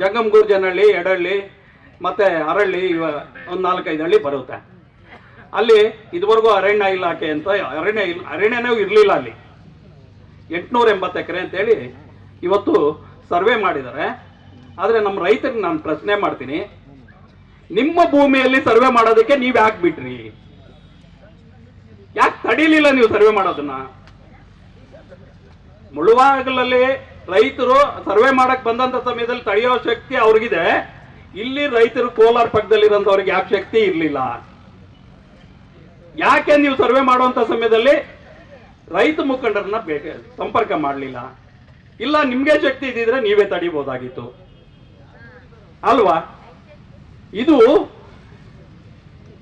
ಜಂಗಮಗೂರ್ಜನಹಳ್ಳಿ ಎಡಹಳ್ಳಿ, ಮತ್ತೆ ಅರಳ್ಳಿ ಇವ ಒಂದು ನಾಲ್ಕೈದು ಹಳ್ಳಿ ಬರುತ್ತೆ. ಅಲ್ಲಿ ಇದುವರೆಗೂ ಅರಣ್ಯ ಇಲಾಖೆ ಅಂತ, ಅರಣ್ಯ ಇಲ್, ಅರಣ್ಯನೇ ಇರಲಿಲ್ಲ ಅಲ್ಲಿ. ಎಂಟುನೂರ ಎಂಬತ್ತು ಎಕರೆ ಅಂತೇಳಿ ಇವತ್ತು ಸರ್ವೆ ಮಾಡಿದ್ದಾರೆ. ಆದರೆ ನಮ್ಮ ರೈತರಿಗೆ ನಾನು ಪ್ರಶ್ನೆ ಮಾಡ್ತೀನಿ, ನಿಮ್ಮ ಭೂಮಿಯಲ್ಲಿ ಸರ್ವೆ ಮಾಡೋದಕ್ಕೆ ನೀವು ಯಾಕೆ ಬಿಟ್ರಿ? ಯಾಕೆ ತಡೀಲಿಲ್ಲ ನೀವು ಸರ್ವೆ ಮಾಡೋದನ್ನ? ಮುಳುವಾಗಲಲ್ಲಿ ರೈತರು ಸರ್ವೆ ಮಾಡಕ್ ಬಂದಂತ ಸಮಯದಲ್ಲಿ ತಡೆಯೋ ಶಕ್ತಿ ಅವ್ರಿಗಿದೆ. ಇಲ್ಲಿ ರೈತರು ಕೋಲಾರ ಪಕ್ಕದಲ್ಲಿರೋಂಥವ್ರಿಗೆ ಯಾಕೆ ಶಕ್ತಿ ಇರಲಿಲ್ಲ? ಯಾಕೆ ನೀವು ಸರ್ವೆ ಮಾಡುವಂತ ಸಮಯದಲ್ಲಿ ರೈತ ಮುಖಂಡರನ್ನ ಭೇಟಿ ಸಂಪರ್ಕ ಮಾಡಲಿಲ್ಲ? ಇಲ್ಲ, ನಿಮ್ಗೆ ಶಕ್ತಿ ಇದ್ದಿದ್ರೆ ನೀವೇ ತಡಿಬಹುದಾಗಿತ್ತು ಅಲ್ವಾ? ಇದು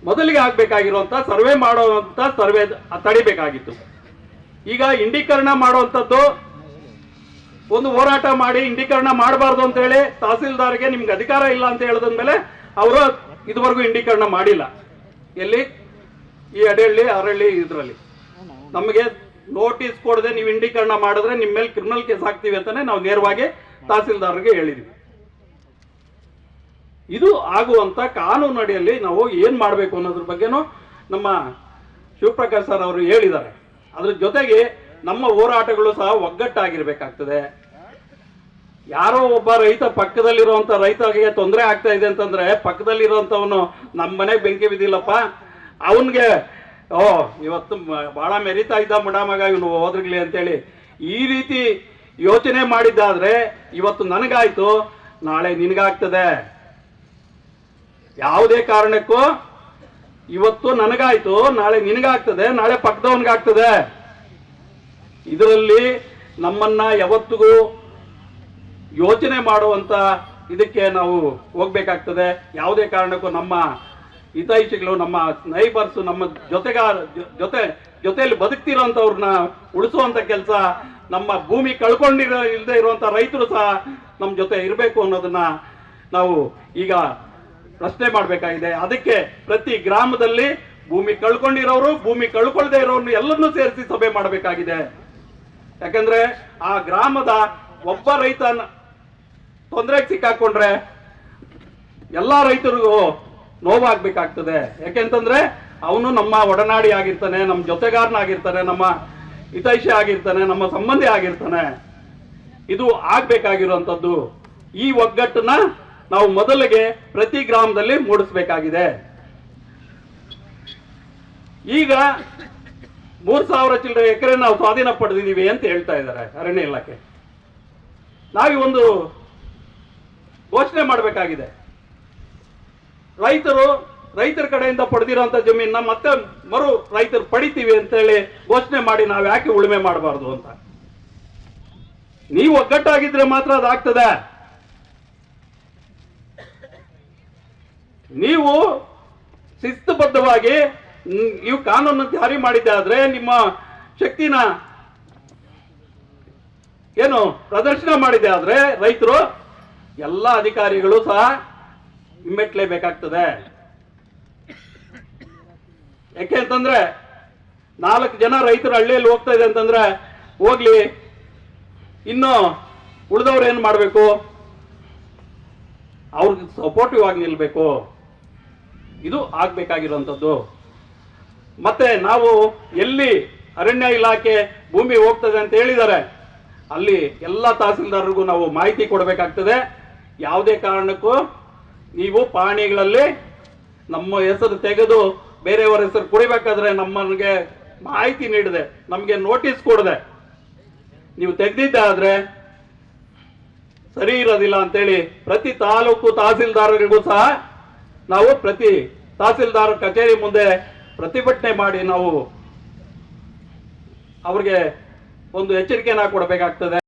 ಮೊದಲಿಗೆ ಆಗ್ಬೇಕಾಗಿರುವಂತ ಸರ್ವೆ ಮಾಡುವಂತ ಸರ್ವೆ ತಡಿಬೇಕಾಗಿತ್ತು. ಈಗ ಇಂಡೀಕರಣ ಮಾಡುವಂಥದ್ದು ಒಂದು ಹೋರಾಟ ಮಾಡಿ ಇಂಡೀಕರಣ ಮಾಡಬಾರ್ದು ಅಂತ ಹೇಳಿ ತಹಸೀಲ್ದಾರ್ಗೆ ನಿಮ್ಗೆ ಅಧಿಕಾರ ಇಲ್ಲ ಅಂತ ಹೇಳಿದ ಮೇಲೆ ಅವರು ಇದುವರೆಗೂ ಇಂಡೀಕರಣ ಮಾಡಿಲ್ಲ. ಎಲ್ಲಿ? ಈ ಅಡಹಳ್ಳಿ ಅರಳ್ಳಿ ಇದರಲ್ಲಿ. ನಮಗೆ ನೋಟಿಸ್ ಕೊಡದೆ ನೀವು ಇಂಡೀಕರಣ ಮಾಡಿದ್ರೆ ನಿಮ್ಮ ಮೇಲೆ ಕ್ರಿಮಿನಲ್ ಕೇಸ್ ಹಾಕ್ತೀವಿ ಅಂತಾನೆ ನಾವು ನೇರವಾಗಿ ತಹಸೀಲ್ದಾರ್ಗೆ ಹೇಳಿದ್ವಿ. ಇದು ಆಗುವಂತ ಕಾನೂನು ಅಡಿಯಲ್ಲಿ ನಾವು ಏನ್ ಮಾಡಬೇಕು ಅನ್ನೋದ್ರ ಬಗ್ಗೆನೂ ನಮ್ಮ ಶಿವಪ್ರಕಾಶ್ ಸರ್ ಅವರು ಹೇಳಿದ್ದಾರೆ. ಅದ್ರ ಜೊತೆಗೆ ನಮ್ಮ ಹೋರಾಟಗಳು ಸಹ ಒಗ್ಗಟ್ಟಾಗಿರ್ಬೇಕಾಗ್ತದೆ. ಯಾರೋ ಒಬ್ಬ ರೈತ ಪಕ್ಕದಲ್ಲಿರುವಂತ ರೈತರಿಗೆ ತೊಂದರೆ ಆಗ್ತಾ ಇದೆ ಅಂತಂದ್ರೆ ಪಕ್ಕದಲ್ಲಿರುವಂತವನು ನಮ್ಮ ಮನೆಗೆ ಬೆಂಕಿ ಬಿದ್ದಿಲ್ಲಪ್ಪ. ಅವನ್ಗೆ, ಓ, ಇವತ್ತು ಬಹಳ ಮೆರಿತಾ ಇದ್ದ ಮುಡ ಮಗ, ಇವನು ಹೋದ್ರಿಗ್ಲಿ ಅಂತೇಳಿ ಈ ರೀತಿ ಯೋಚನೆ ಮಾಡಿದ್ದಾದ್ರೆ ಇವತ್ತು ನನಗಾಯ್ತು, ನಾಳೆ ನಿನಗಾಗ್ತದೆ. ಯಾವುದೇ ಕಾರಣಕ್ಕೂ ಇವತ್ತು ನನಗಾಯ್ತು, ನಾಳೆ ನಿನಗಾಗ್ತದೆ, ನಾಳೆ ಪಕ್ಕದವನಿಗಾಗ್ತದೆ. ಇದರಲ್ಲಿ ನಮ್ಮನ್ನ ಯಾವತ್ತಿಗೂ ಯೋಚನೆ ಮಾಡುವಂತ ಇದಕ್ಕೆ ನಾವು ಹೋಗ್ಬೇಕಾಗ್ತದೆ. ಯಾವುದೇ ಕಾರಣಕ್ಕೂ ನಮ್ಮ ಹಿತೈಷಿಗಳು, ನಮ್ಮ ನೈಬರ್ಸ್ ನಮ್ಮ ಜೊತೆಗಾರ ಜೊತೆ, ಜೊತೆಯಲ್ಲಿ ಬದುಕ್ತಿರೋಂಥವ್ರನ್ನ ಉಳಿಸುವಂತ ಕೆಲಸ ನಮ್ಮ ಭೂಮಿ ಕಳ್ಕೊಂಡಿರೋ ಇಲ್ಲದೆ ಇರುವಂತ ರೈತರು ಸಹ ನಮ್ಮ ಜೊತೆ ಇರಬೇಕು ಅನ್ನೋದನ್ನ ನಾವು ಈಗ ಪ್ರಶ್ನೆ ಮಾಡಬೇಕಾಗಿದೆ. ಅದಕ್ಕೆ ಪ್ರತಿ ಗ್ರಾಮದಲ್ಲಿ ಭೂಮಿ ಕಳ್ಕೊಂಡಿರೋರು, ಭೂಮಿ ಕಳ್ಕೊಳ್ದೇ ಇರೋರು ಎಲ್ಲರನ್ನೂ ಸೇರಿಸಿ ಸಭೆ ಮಾಡಬೇಕಾಗಿದೆ. ಯಾಕಂದ್ರೆ ಆ ಗ್ರಾಮದ ಒಬ್ಬ ರೈತನ ತೊಂದರೆಗೆ ಸಿಕ್ಕಾಕೊಂಡ್ರೆ ಎಲ್ಲಾ ರೈತರಿಗೂ ನೋವಾಗ್ಬೇಕಾಗ್ತದೆ. ಯಾಕೆಂತಂದ್ರೆ ಅವನು ನಮ್ಮ ಒಡನಾಡಿ ಆಗಿರ್ತಾನೆ, ನಮ್ಮ ಜೊತೆಗಾರನಾಗಿರ್ತಾನೆ ನಮ್ಮ ಹಿತೈಷಿ ಆಗಿರ್ತಾನೆ, ನಮ್ಮ ಸಂಬಂಧಿ ಆಗಿರ್ತಾನೆ. ಇದು ಆಗ್ಬೇಕಾಗಿರುವಂತದ್ದು ಈ ಒಗ್ಗಟ್ಟನ್ನ ನಾವು ಮೊದಲಿಗೆ ಪ್ರತಿ ಗ್ರಾಮದಲ್ಲಿ ಮೂಡಿಸ್ಬೇಕಾಗಿದೆ. ಈಗ ಮೂರ್ ಸಾವಿರ ಚಿಲ್ಲರೆ ಎಕರೆ ನಾವು ಸ್ವಾಧೀನ ಪಡೆದಿದ್ದೀವಿ ಅಂತ ಹೇಳ್ತಾ ಇದ್ದಾರೆ ಅರಣ್ಯ ಇಲಾಖೆ. ನಾವೀ ಒಂದು ಘೋಷಣೆ ಮಾಡಬೇಕಾಗಿದೆ. ರೈತರು, ರೈತರ ಕಡೆಯಿಂದ ಪಡೆದಿರೋಂಥ ಜಮೀನ ಮತ್ತೆ ಮರು ರೈತರು ಪಡಿತೀವಿ ಅಂತೇಳಿ ಘೋಷಣೆ ಮಾಡಿ ನಾವು ಯಾಕೆ ಉಳುಮೆ ಮಾಡಬಾರ್ದು ಅಂತ. ನೀವು ಒಗ್ಗಟ್ಟಾಗಿದ್ರೆ ಮಾತ್ರ ಅದಾಗ್ತದೆ. ನೀವು ಶಿಸ್ತುಬದ್ಧವಾಗಿ ನೀವು ಕಾನೂನು ಜಾರಿ ಮಾಡಿದ್ದೆ ಆದ್ರೆ ನಿಮ್ಮ ಶಕ್ತಿನ ಏನು ಪ್ರದರ್ಶನ ಮಾಡಿದೆ ಆದ್ರೆ ರೈತರು, ಎಲ್ಲ ಅಧಿಕಾರಿಗಳು ಸಹ ಹಿಮ್ಮೆಟ್ಲೇಬೇಕಾಗ್ತದೆ ಯಾಕೆ ಅಂತಂದ್ರೆ ನಾಲ್ಕು ಜನ ರೈತರು ಹಳ್ಳಿಯಲ್ಲಿ ಹೋಗ್ತಾ ಇದೆ ಅಂತಂದ್ರೆ ಹೋಗ್ಲಿ, ಇನ್ನು ಉಳಿದವ್ರು ಏನು ಮಾಡಬೇಕು? ಅವ್ರಿಗೆ ಸಪೋರ್ಟಿವ್ ಆಗಿ ನಿಲ್ಬೇಕು. ಇದು ಆಗ್ಬೇಕಾಗಿರುವಂಥದ್ದು. ಮತ್ತೆ ನಾವು ಎಲ್ಲಿ ಅರಣ್ಯ ಇಲಾಖೆ ಭೂಮಿ ಹೋಗ್ತದೆ ಅಂತ ಹೇಳಿದ್ದಾರೆ, ಅಲ್ಲಿ ಎಲ್ಲ ತಹಸೀಲ್ದಾರರಿಗೂ ನಾವು ಮಾಹಿತಿ ಕೊಡಬೇಕಾಗ್ತದೆ. ಯಾವುದೇ ಕಾರಣಕ್ಕೂ ನೀವು ಪಹಣಿಗಳಲ್ಲಿ ನಮ್ಮ ಹೆಸರು ತೆಗೆದು ಬೇರೆಯವರ ಹೆಸರು ಕುಡಿಬೇಕಾದ್ರೆ ನಮ್ಮನಿಗೆ ಮಾಹಿತಿ ನೀಡಿದೆ, ನಮಗೆ ನೋಟಿಸ್ ಕೊಡದೆ. ನೀವು ತೆಗೆದಿದ್ದಾದ್ರೆ ಸರಿ ಇರೋದಿಲ್ಲ ಅಂತೇಳಿ ಪ್ರತಿ ತಾಲೂಕು ತಹಸೀಲ್ದಾರರಿಗೂ ಸಹ ನಾವು ಪ್ರತಿ ತಹಸೀಲ್ದಾರ್ ಕಚೇರಿ ಮುಂದೆ ಪ್ರತಿಭಟನೆ ಮಾಡಿ ನಾವು ಅವ್ರಿಗೆ ಒಂದು ಎಚ್ಚರಿಕೆಯನ್ನು ಕೊಡಬೇಕಾಗ್ತದೆ.